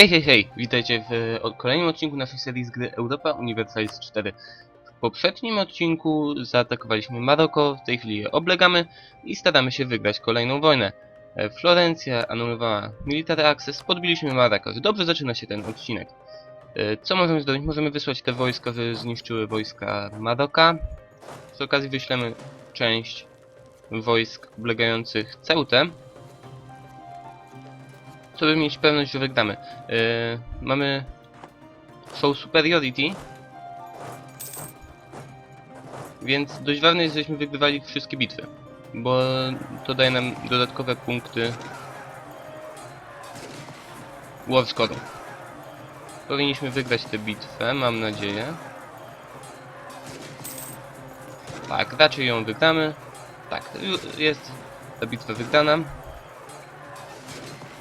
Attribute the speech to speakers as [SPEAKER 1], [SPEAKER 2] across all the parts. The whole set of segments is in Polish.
[SPEAKER 1] Hej, hej, hej! Witajcie w e, kolejnym odcinku naszej serii z gry Europa Universalis 4. W poprzednim odcinku zaatakowaliśmy Maroko, w tej chwili je oblegamy i staramy się wygrać kolejną wojnę. E, Florencja anulowała Military Access, podbiliśmy Maroko. Dobrze zaczyna się ten odcinek. E, Co możemy zrobić? Możemy wysłać te wojska, by zniszczyły wojska Maroka. Z okazji wyślemy część wojsk oblegających Ceutę, żeby mieć pewność, że wygramy. Yy, mamy show superiority, więc dość ważne jest, żebyśmy wygrywali wszystkie bitwy, bo to daje nam dodatkowe punkty war score'u. Powinniśmy wygrać tę bitwę, mam nadzieję. Tak, raczej ją wygramy. Tak, jest ta bitwa wygrana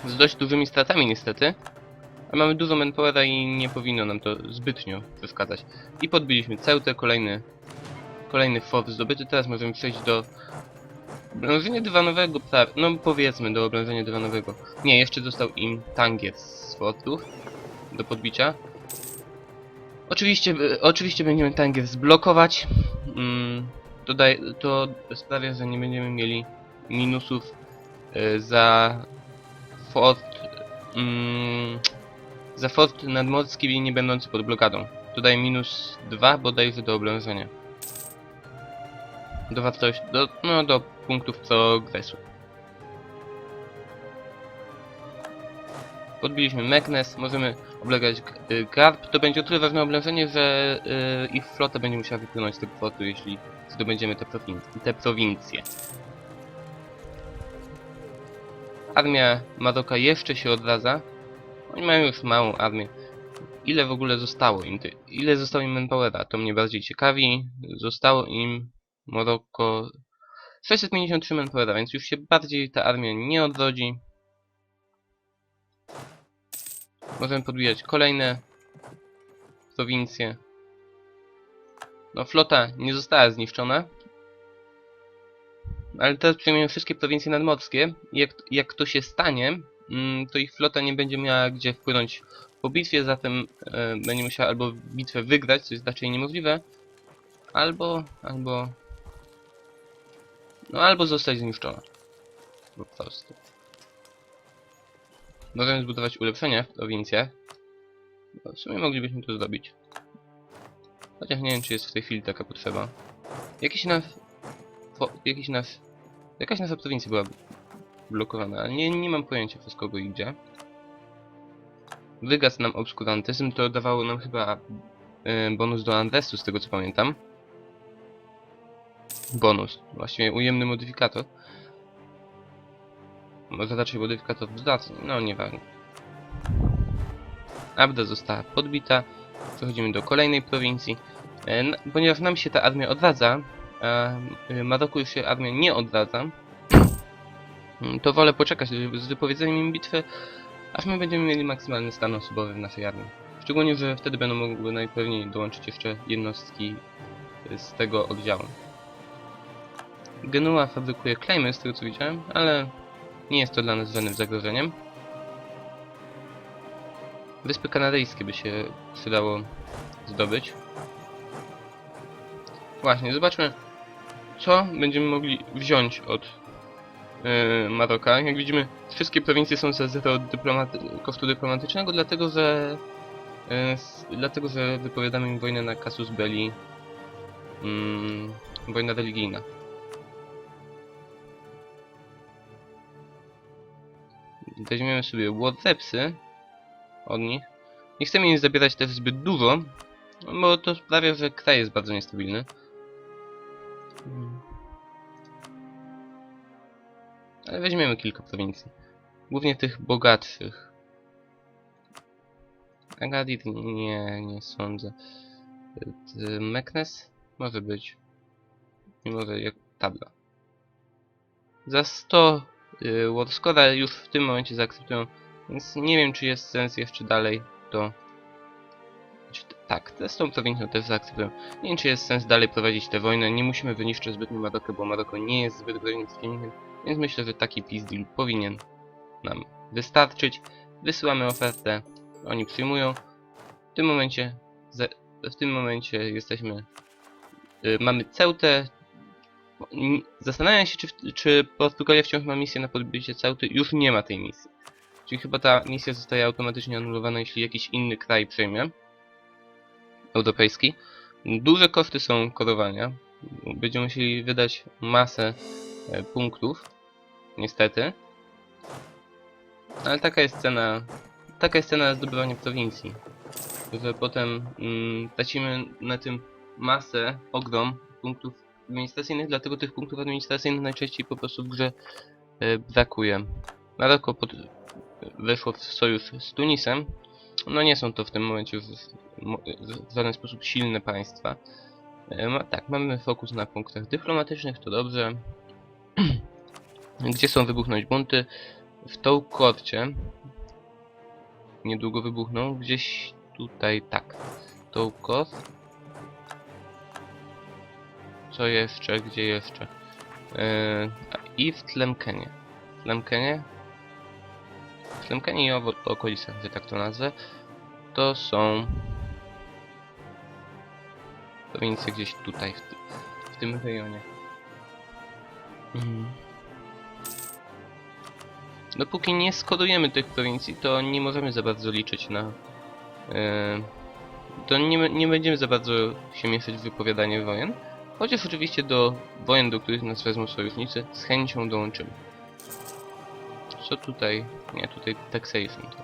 [SPEAKER 1] z dość dużymi stratami niestety. Ale mamy dużo manpowera i nie powinno nam to zbytnio przeszkadzać. I podbiliśmy Ceutę, kolejny, kolejny fort zdobyty. Teraz możemy przejść do oblężenia dywanowego, pra- no powiedzmy do oblężenia dywanowego. Nie, jeszcze został im tangier z fortów do podbicia. Oczywiście, oczywiście będziemy tangier zblokować. Mm, to, daje, to sprawia, że nie będziemy mieli minusów y, za fort mm, za fort nadmorski nie będący pod blokadą. To daje minus 2 bodajże do oblężenia. Do wartości, do, no do punktów progresu. Podbiliśmy Meknes, możemy oblegać G- y, Garb. To będzie o tyle ważne oblężenie, że y, ich flota będzie musiała wypłynąć z tego portu, jeśli zdobędziemy te, te prowincje. Armia Maroka jeszcze się odradza. Oni mają już małą armię. Ile w ogóle zostało im? Ile zostało im manpowera? To mnie bardziej ciekawi. Zostało im Maroko 653 manpowera, więc już się bardziej ta armia nie odrodzi. Możemy podbijać kolejne prowincje. No flota nie została zniszczona. Ale teraz przejmiemy wszystkie prowincje nadmorskie. Jak, jak to się stanie, mm, to ich flota nie będzie miała gdzie wpłynąć po bitwie, zatem e, będzie musiała albo bitwę wygrać, co jest raczej niemożliwe, albo, albo, no albo zostać zniszczona. Po prostu. Możemy zbudować ulepszenia w prowincjach. No, w sumie moglibyśmy to zrobić. Chociaż nie wiem, czy jest w tej chwili taka potrzeba. Jakiś nasz... Fo, jakiś nasz... Jakaś nasza prowincja była blokowana, ale nie, nie mam pojęcia przez kogo i gdzie. Wygasł nam obskurantyzm, to dawało nam chyba y, bonus do Andresu, z tego co pamiętam. Bonus, właściwie ujemny modyfikator. Może raczej modyfikator wzlacny, no nieważne. Abda została podbita. Przechodzimy do kolejnej prowincji. N- ponieważ nam się ta armia odradza, y, Maroku już się armia nie odradza, mm, to wolę poczekać z wypowiedzeniem im bitwy, aż my będziemy mieli maksymalny stan osobowy w naszej armii. Szczególnie, że wtedy będą mogły najpewniej dołączyć jeszcze jednostki z tego oddziału. Genua fabrykuje klejmy, z tego co widziałem, ale nie jest to dla nas żadnym zagrożeniem. Wyspy Kanaryjskie by się przydało zdobyć. Właśnie, zobaczmy, co będziemy mogli wziąć od yy, Maroka. Jak widzimy, wszystkie prowincje są za zero dyplomaty kosztu dyplomatycznego, dlatego że yy, dlatego, że wypowiadamy im wojnę na Casus Belli. Mm, wojna religijna. Weźmiemy sobie Wartepsy od nich. Nie chcemy im zabierać też zbyt dużo, bo to sprawia, że kraj jest bardzo niestabilny. Ale weźmiemy kilka prowincji. Głównie tych bogatszych. Agadir nie, nie sądzę. T- Meknes? Może być. Nie może jak tabla. Za 100 y, Warscora już w tym momencie zaakceptują, więc nie wiem czy jest sens jeszcze dalej to... Czy t- tak, z tą prowincją też zaakceptują. Nie wiem czy jest sens dalej prowadzić tę wojnę, nie musimy wyniszczyć zbytnio Marokę, bo Maroko nie jest zbyt groźnym przeciwnikiem, więc myślę, że taki peace deal powinien nam wystarczyć. Wysyłamy ofertę Oni przyjmują. W tym momencie, w tym momencie jesteśmy, y, mamy Ceutę. Zastanawiam się, czy, czy Portugalia wciąż ma misję na podbicie Ceuty. Już nie ma tej misji. Czyli chyba ta misja zostaje automatycznie anulowana, jeśli jakiś inny kraj przejmie. Europejski. Duże koszty są korowania. Będziemy musieli wydać masę e, punktów. Niestety. Ale taka jest cena. Taka jest cena zdobywania prowincji. Że potem mm, tracimy na tym masę, ogrom punktów administracyjnych, dlatego tych punktów administracyjnych najczęściej po prostu w grze e, brakuje. Maroko pod, weszło w sojusz z Tunisem. No nie są to w tym momencie już w żaden sposób silne państwa. E, Ma, tak, mamy fokus na punktach dyplomatycznych, to dobrze. Gdzie są wybuchnąć bunty? W tą korcie. Niedługo wybuchną. Gdzieś tutaj, tak. Tą kort. Co jeszcze? Gdzie jeszcze? A, I w Tlemkenie. Tlemkenie? W Tlemkenie i owo- okolicach, że tak to nazwę. To są prowincje gdzieś tutaj, w, w tym rejonie. Mhm. Dopóki nie skodujemy tych prowincji, to nie możemy za bardzo liczyć na... e, to nie, nie będziemy za bardzo się mieszać w wypowiadanie wojen. Chociaż oczywiście do wojen, do których nas wezmą sojusznicy, z chęcią dołączymy. Co tutaj? Nie, tutaj taxation. To.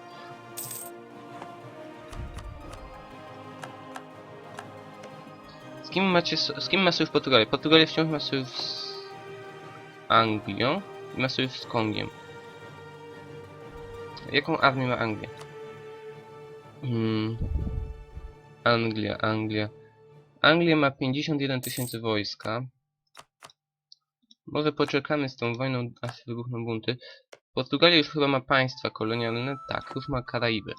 [SPEAKER 1] Z kim macie, z kim ma sojusz Portugalia? Portugalia wciąż ma sojusz z Anglią i ma sojusz z Kongiem. Jaką armię ma Anglia? Hmm. Anglia, Anglia. Anglia ma 51 tysięcy wojska. Może poczekamy z tą wojną, aż wybuchną bunty. Portugalia już chyba ma państwa kolonialne. Tak, już ma Karaiby.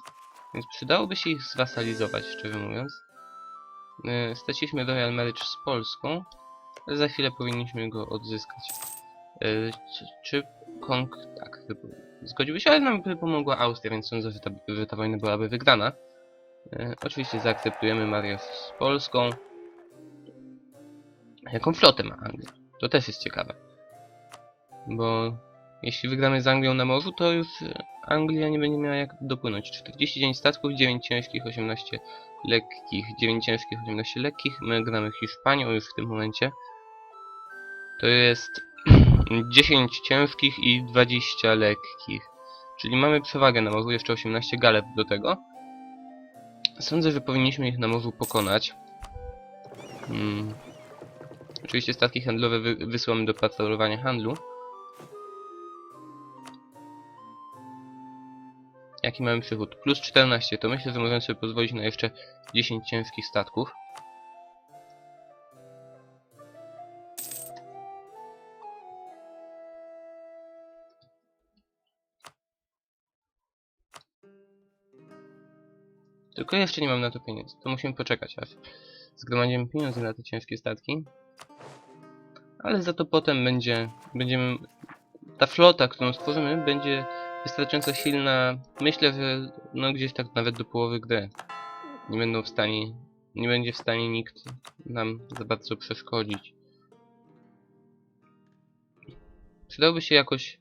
[SPEAKER 1] Więc przydałoby się ich zwasalizować, szczerze mówiąc. Yy, Straciliśmy Royal Marriage z Polską, za chwilę powinniśmy go odzyskać. Yy, czy, czy Kong... tak, zgodziłby się, ale nam by pomogła Austria, więc sądzę, że ta, że ta wojna byłaby wygrana. Yy, oczywiście zaakceptujemy mariaż z Polską. Jaką flotę ma Anglia? To też jest ciekawe. Bo jeśli wygramy z Anglią na morzu, to już e, Anglia nie będzie miała jak dopłynąć. 49 statków, 9 ciężkich, 18 lekkich, 9 ciężkich, 18 lekkich. My gramy Hiszpanią już w tym momencie. To jest 10 ciężkich i 20 lekkich. Czyli mamy przewagę na morzu, jeszcze 18 galeb do tego. Sądzę, że powinniśmy ich na morzu pokonać. Hmm. Oczywiście statki handlowe wy wysyłamy do patrolowania handlu. Jaki mamy przychód? Plus 14, to myślę, że możemy sobie pozwolić na jeszcze 10 ciężkich statków. Tylko jeszcze nie mam na to pieniędzy. To musimy poczekać, aż zgromadzimy pieniądze na te ciężkie statki. Ale za to potem będzie, będziemy, ta flota, którą stworzymy, będzie wystarczająco silna. Myślę, że no gdzieś tak nawet do połowy gry. Nie będą w stanie, nie będzie w stanie nikt nam za bardzo przeszkodzić. Przydałoby się jakoś,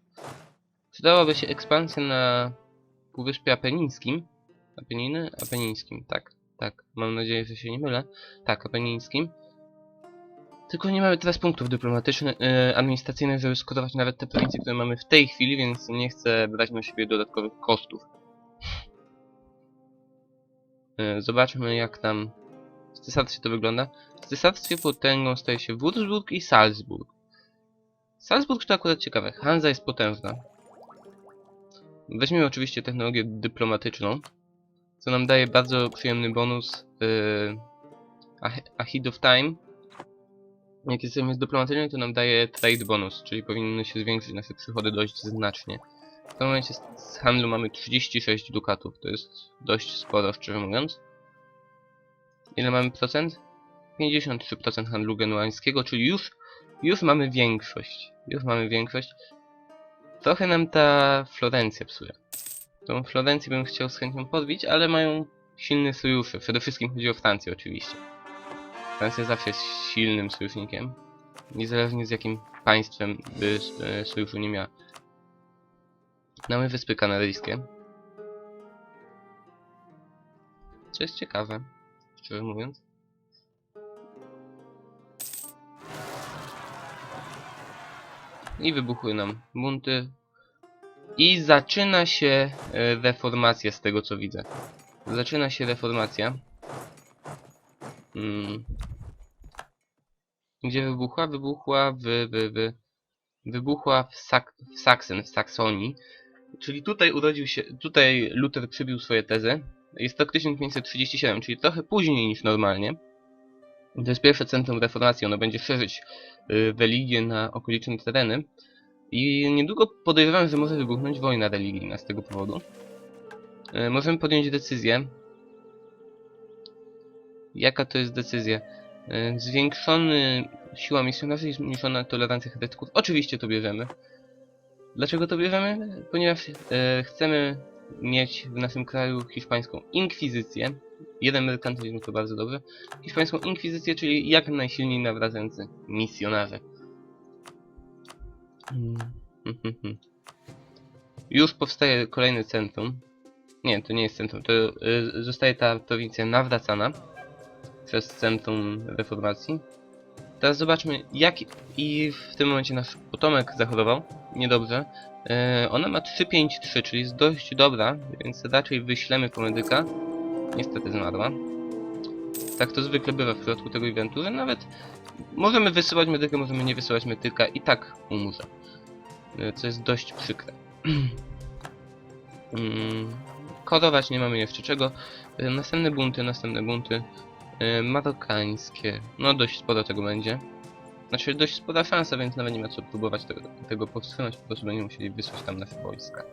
[SPEAKER 1] przydałaby się ekspansja na Półwyspie Apenińskim. Apeniny? Apenińskim, tak, tak. Mam nadzieję, że się nie mylę. Tak, Apenińskim. Tylko nie mamy teraz punktów dyplomatycznych, e, administracyjnych, żeby skorować nawet te prowincje, które mamy w tej chwili, więc nie chcę brać na siebie dodatkowych kosztów. E, zobaczmy jak tam w cesarstwie to wygląda. W cesarstwie potęgą staje się Würzburg i Salzburg. Salzburg to akurat ciekawe. Hansa jest potężna. Weźmiemy oczywiście technologię dyplomatyczną, co nam daje bardzo przyjemny bonus yy, Ahead of Time. Jak jesteśmy dyplomatyczni, to nam daje trade bonus, czyli powinny się zwiększyć nasze przychody dość znacznie. W tym momencie z handlu mamy 36 dukatów, to jest dość sporo, szczerze mówiąc. Ile mamy procent? 53% handlu genuańskiego, czyli już, już mamy większość. Już mamy większość. Trochę nam ta Florencja psuje. Tą Florencję bym chciał z chęcią podbić, ale mają silne sojusze. Przede wszystkim chodzi o Francję oczywiście. Francja zawsze jest silnym sojusznikiem. Niezależnie z jakim państwem by e, sojuszu nie miała. Mamy Wyspy Kanaryjskie. Co jest ciekawe, szczerze mówiąc. I wybuchły nam bunty. I zaczyna się e, reformacja z tego co widzę. Zaczyna się reformacja. Mm. Gdzie wybuchła? Wybuchła w, w, w wybuchła w, Sak w Saksen, w Saksonii. Czyli tutaj urodził się, tutaj Luther przybił swoje tezy. Jest to 1537, czyli trochę później niż normalnie. To jest pierwsze centrum reformacji, ono będzie szerzyć y, religię na okoliczne tereny. I niedługo podejrzewam, że może wybuchnąć wojna religijna z tego powodu. Y, możemy podjąć decyzję. Jaka to jest decyzja? Y, zwiększony siła misjonarzy i zmniejszona tolerancja heretyków. Oczywiście to bierzemy. Dlaczego to bierzemy? Ponieważ e, chcemy mieć w naszym kraju hiszpańską inkwizycję. Jeden merkantylizm to bardzo dobrze. Hiszpańską inkwizycję, czyli jak najsilniej nawracający misjonarze. Już powstaje kolejne centrum. Nie, to nie jest centrum. To e, zostaje ta prowincja nawracana przez centrum reformacji. Teraz zobaczmy, jak i w tym momencie nasz potomek zachorował. Niedobrze. E, ona ma 353, czyli jest dość dobra, więc raczej wyślemy po medyka. Niestety zmarła. Tak to zwykle bywa w przypadku tego eventu, że nawet możemy wysyłać medyka, możemy nie wysyłać medyka i tak umrze. E, co jest dość przykre. mm, korować nie mamy jeszcze czego. E, następne bunty, następne bunty. E, marokańskie. No dość sporo tego będzie. Znaczy dość spora szansa, więc nawet nie ma co próbować tego, tego powstrzymać, po prostu będziemy musieli wysłać tam nasze wojska.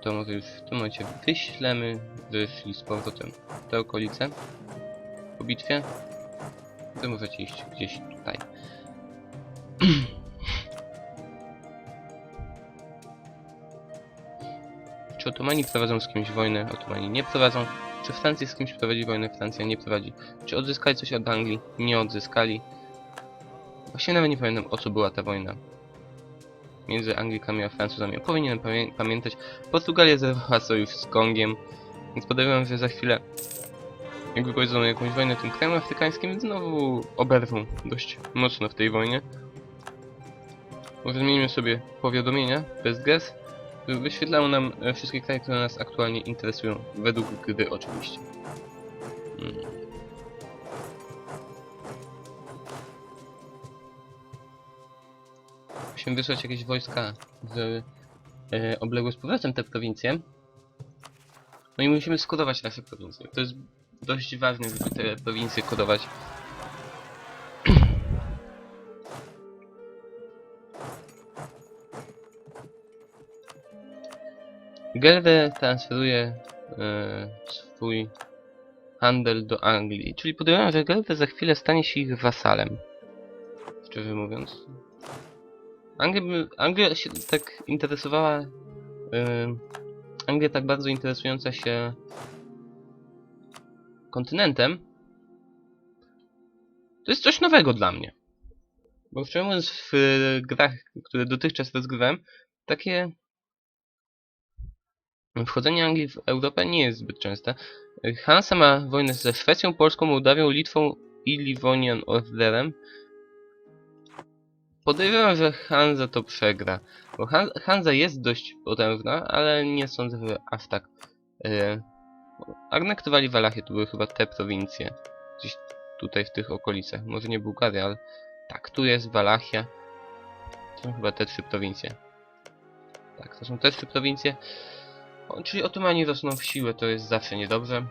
[SPEAKER 1] To może już w tym momencie wyślemy, wyszli z powrotem te okolice po bitwie. Wy możecie iść gdzieś tutaj. Czy Otomani prowadzą z kimś wojnę? Otomani nie prowadzą. Czy Francja z kimś prowadzi wojnę? Francja nie prowadzi. Czy odzyskali coś od Anglii? Nie odzyskali. Właśnie nawet nie pamiętam o co była ta wojna. Między Anglikami a Francuzami. Powinienem pamię pamiętać. Portugalia zerwała sojusz z Kongiem. Więc podejrzewam, że za chwilę jak wypowiedzą jakąś wojnę tym krajem afrykańskim, znowu oberwą dość mocno w tej wojnie. Może zmienimy sobie powiadomienia bez gest. Wyświetlają nam e, wszystkie kraje, które nas aktualnie interesują. Według gry oczywiście. Mm. Musimy wysłać jakieś wojska w e, obległe z powrotem te prowincje. No i musimy skodować nasze prowincje. To jest dość ważne, żeby te prowincje kodować. Gelre transferuje e, swój handel do Anglii, czyli podejrzewam, że Gelre za chwilę stanie się ich wasalem. Szczerze mówiąc. Anglia, Anglia się tak interesowała. e, Anglia tak bardzo interesująca się kontynentem. To jest coś nowego dla mnie. Bo szczerze w grach, które dotychczas rozgrywałem, takie Wchodzenie Anglii w Europę nie jest zbyt częste. Hansa ma wojnę ze Szwecją, Polską, Mołdawią, Litwą i Livonian Orderem. Podejrzewam, że Hansa to przegra. Bo Han Hansa jest dość potężna, ale nie sądzę, że aż tak. Yy, anektowali Walachię, to były chyba te prowincje. Gdzieś tutaj w tych okolicach. Może nie Bułgaria, ale tak, tu jest Walachia. To są chyba te trzy prowincje. Tak, to są te trzy prowincje. O, Czyli Otomani rosną w siłę, to jest zawsze niedobrze.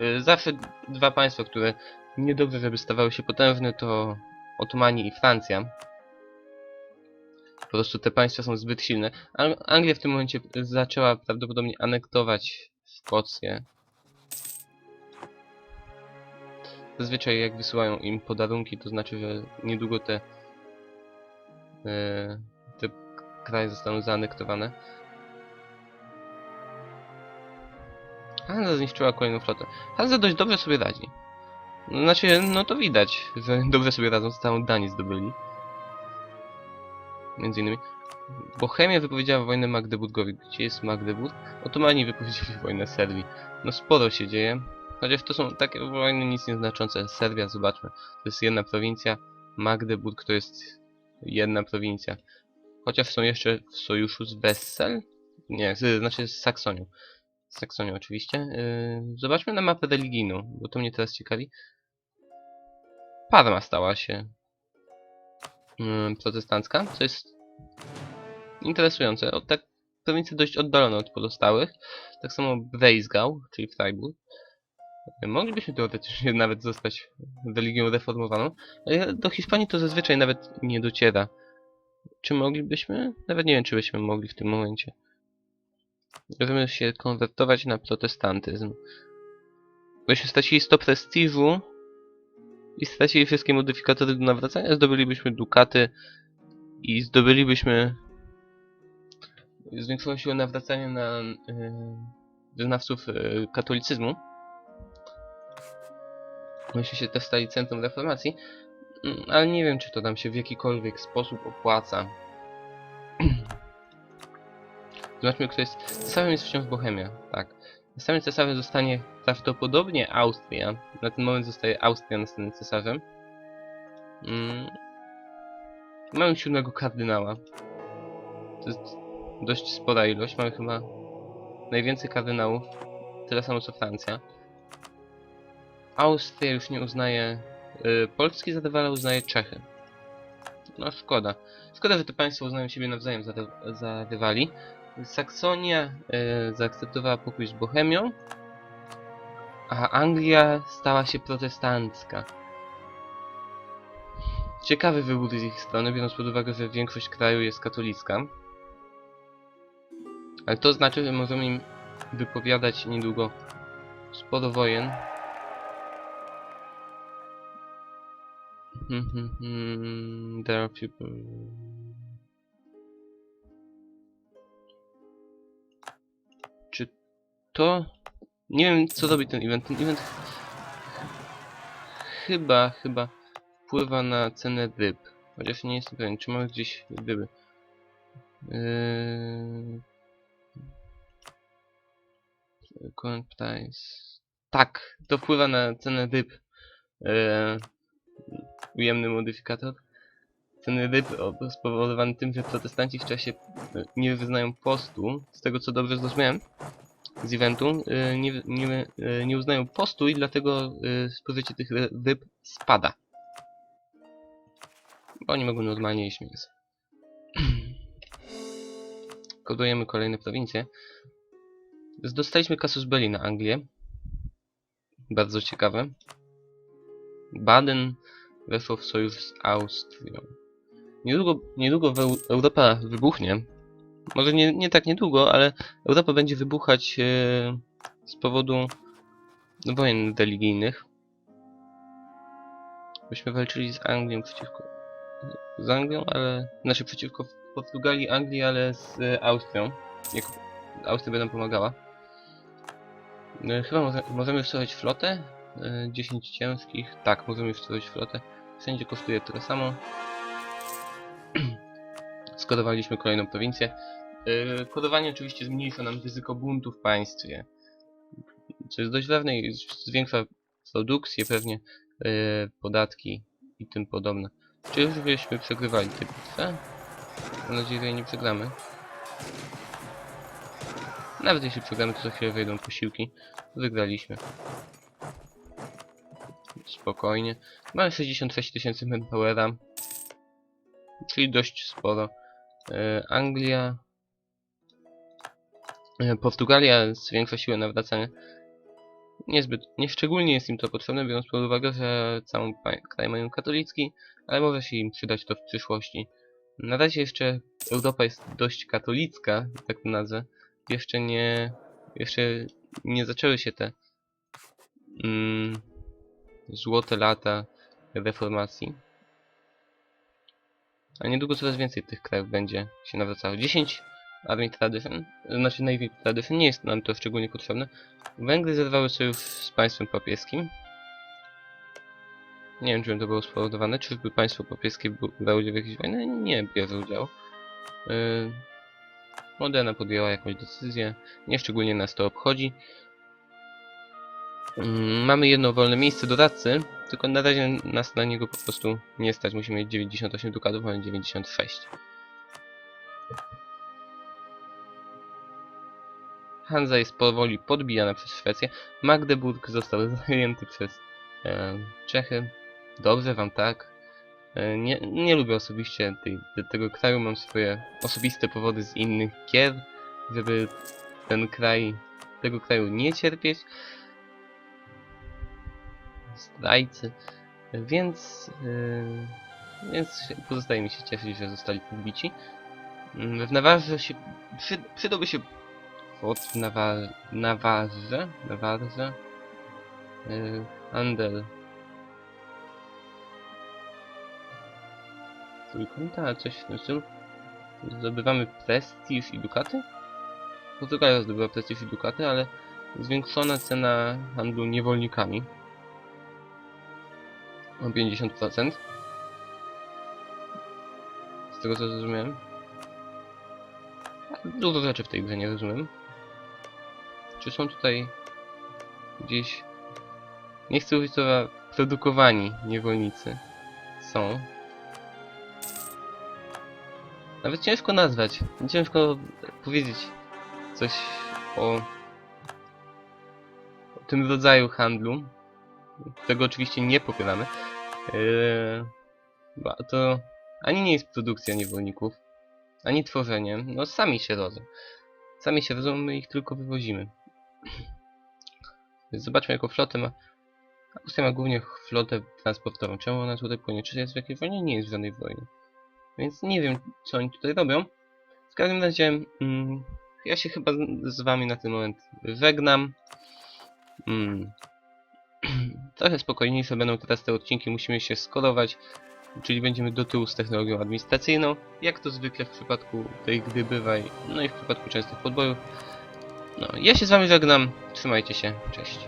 [SPEAKER 1] Y, Zawsze dwa państwa, które niedobrze, żeby stawały się potężne, to Otomani i Francja. Po prostu te państwa są zbyt silne. Ang- Anglia w tym momencie zaczęła prawdopodobnie anektować Szkocję. Zazwyczaj jak wysyłają im podarunki, to znaczy, że niedługo te, e, te kraje zostaną zaanektowane. Hansa zniszczyła kolejną flotę. Hansa dość dobrze sobie radzi. Znaczy, no to widać, że dobrze sobie radzą, całą Danię zdobyli. Między innymi. Bohemia wypowiedziała wojnę Magdeburgowi. Gdzie jest Magdeburg? Otomani wypowiedzieli wojnę Serbii. No sporo się dzieje. Chociaż to są takie wojny nic nieznaczące. Serbia, zobaczmy. To jest jedna prowincja. Magdeburg to jest jedna prowincja. Chociaż są jeszcze w sojuszu z Wessel? Nie, z, znaczy z Saksonią. Z Saksonią oczywiście. Yy, zobaczmy na mapę religijną, bo to mnie teraz ciekawi. Parma stała się protestancka, co jest interesujące. O, tak prowincja dość oddalona od pozostałych. Tak samo Breisgau, czyli Freiburg. Moglibyśmy teoretycznie nawet zostać religią reformowaną, ale do Hiszpanii to zazwyczaj nawet nie dociera. Czy moglibyśmy? Nawet nie wiem, czy byśmy mogli w tym momencie. Możemy się konwertować na protestantyzm. Byśmy stracili 100 prestiżu i stracili wszystkie modyfikatory do nawracania, zdobylibyśmy dukaty i zdobylibyśmy zwiększoną siłę nawracania na wyznawców yy, katolicyzmu. Myśmy się też stali centrum reformacji, Mm, ale nie wiem, czy to nam się w jakikolwiek sposób opłaca. Zobaczmy, kto jest. Cesarzem jest wciąż Bohemia, tak. Następnym cesarzem zostanie prawdopodobnie Austria. Na ten moment zostaje Austria następnym cesarzem. Mm. Mamy siódmego kardynała. To jest dość spora ilość. Mamy chyba najwięcej kardynałów. Tyle samo co Francja. Austria już nie uznaje y, Polski, za rywala uznaje Czechy. No szkoda. Szkoda, że te państwa uznają siebie nawzajem za, za rywali. Saksonia e, zaakceptowała pokój z Bohemią, a Anglia stała się protestancka. Ciekawy wybór z ich strony, biorąc pod uwagę, że większość kraju jest katolicka. Ale to znaczy, że możemy im wypowiadać niedługo sporo wojen. Hmm, hmm, hmm, There are people... Czy to... Nie wiem co robi ten event. Ten event chyba, chyba wpływa na cenę ryb. Chociaż nie jestem pewien, czy mamy gdzieś ryby. Yy... Current price. Tak, to wpływa na cenę ryb. Yy... Ujemny modyfikator. Ceny ryb spowodowany tym, że protestanci w czasie e, nie wyznają postu, z tego co dobrze zrozumiałem z eventu, e, nie, nie, e, nie uznają postu i dlatego spożycie tych ry- ryb spada. Bo oni mogą normalnie jeść mięso. Kodujemy kolejne prowincje. Dostaliśmy Casus Belli na Anglię. Bardzo ciekawe. Baden weszło w sojusz z Austrią. Niedługo, niedługo Europa wybuchnie. Może nie, nie tak niedługo, ale Europa będzie wybuchać e, z powodu wojen religijnych. Byśmy walczyli z Anglią przeciwko... Z Anglią, ale... Znaczy przeciwko Portugalii, Anglii, ale z e, Austrią. Jako Austria nam pomagała. E, chyba może, możemy wstawiać flotę. E, 10 ciężkich. Tak, możemy wstawiać flotę. Wszędzie kosztuje tyle samo. Skodowaliśmy kolejną prowincję. Yy, kodowanie oczywiście zmniejsza nam ryzyko buntu w państwie. Co jest dość ważne i zwiększa produkcję pewnie, yy, podatki i tym podobne. Czy już byśmy przegrywali tę bitwę? Mam nadzieję, że jej nie przegramy. Nawet jeśli przegramy, to za chwilę wejdą posiłki. Wygraliśmy. Spokojnie. Mamy 66 tysięcy manpowera. Czyli dość sporo. E, Anglia. E, Portugalia zwiększa siłę nawracania. Niezbyt, nieszczególnie jest im to potrzebne, biorąc pod uwagę, że cały kraj mają katolicki, ale może się im przydać to w przyszłości. Na razie jeszcze Europa jest dość katolicka, tak to nazwę. Jeszcze nie, jeszcze nie zaczęły się te mm, złote lata reformacji. A niedługo coraz więcej tych krajów będzie się nawracało. 10 Armii Tradition, znaczy Navy Tradition, nie jest nam to szczególnie potrzebne. Węgry zerwały sojusz z państwem papieskim. Nie wiem, czym to było spowodowane. Czyżby państwo papieskie brało udział w jakiejś wojnie? Nie bierze udziału. Yy, Modena podjęła jakąś decyzję. Nie szczególnie nas to obchodzi. Mm, Mamy jedno wolne miejsce doradcy, tylko na razie nas na niego po prostu nie stać. Musimy mieć 98 dukatów, mamy 96. Hanza jest powoli podbijana przez Szwecję. Magdeburg został zajęty przez e, Czechy. Dobrze wam tak. E, nie, nie lubię osobiście tej, te, tego kraju, mam swoje osobiste powody z innych gier, żeby ten kraj, tego kraju nie cierpieć. Zdrajcy. Więc, e, więc pozostaje mi się cieszyć, że zostali podbici. Mm, W Nawarze się, przy, przydałby się fort w Nawar, Nawarze, Nawarze, yy, Andel. Trójkąta, coś w tym stylu. Zdobywamy prestiż i dukaty? Portugalia zdobywa prestiż i dukaty, ale zwiększona cena handlu niewolnikami o 50%. Z tego co zrozumiałem. Dużo rzeczy w tej grze nie rozumiem. Czy są tutaj gdzieś... Nie chcę mówić słowa produkowani niewolnicy. Są. Nawet ciężko nazwać. Ciężko powiedzieć coś o, o tym rodzaju handlu. Tego oczywiście nie popieramy. Yy, to ani nie jest produkcja niewolników, ani tworzenie. No sami się rodzą. Sami się rodzą, my ich tylko wywozimy. Zobaczmy jaką flotę ma. Austria ma głównie flotę transportową. Czemu ona tutaj płynie? Czy jest w jakiejś wojnie? Nie jest w żadnej wojnie. Więc nie wiem, co oni tutaj robią. W każdym razie, mm, ja się chyba z- z wami na ten moment żegnam. Mm. Trochę spokojniejsze będą teraz te odcinki, musimy się skorować, czyli będziemy do tyłu z technologią administracyjną, jak to zwykle w przypadku tej gry bywa, i- no i w przypadku częstych podbojów. No, ja się z wami żegnam, trzymajcie się, cześć.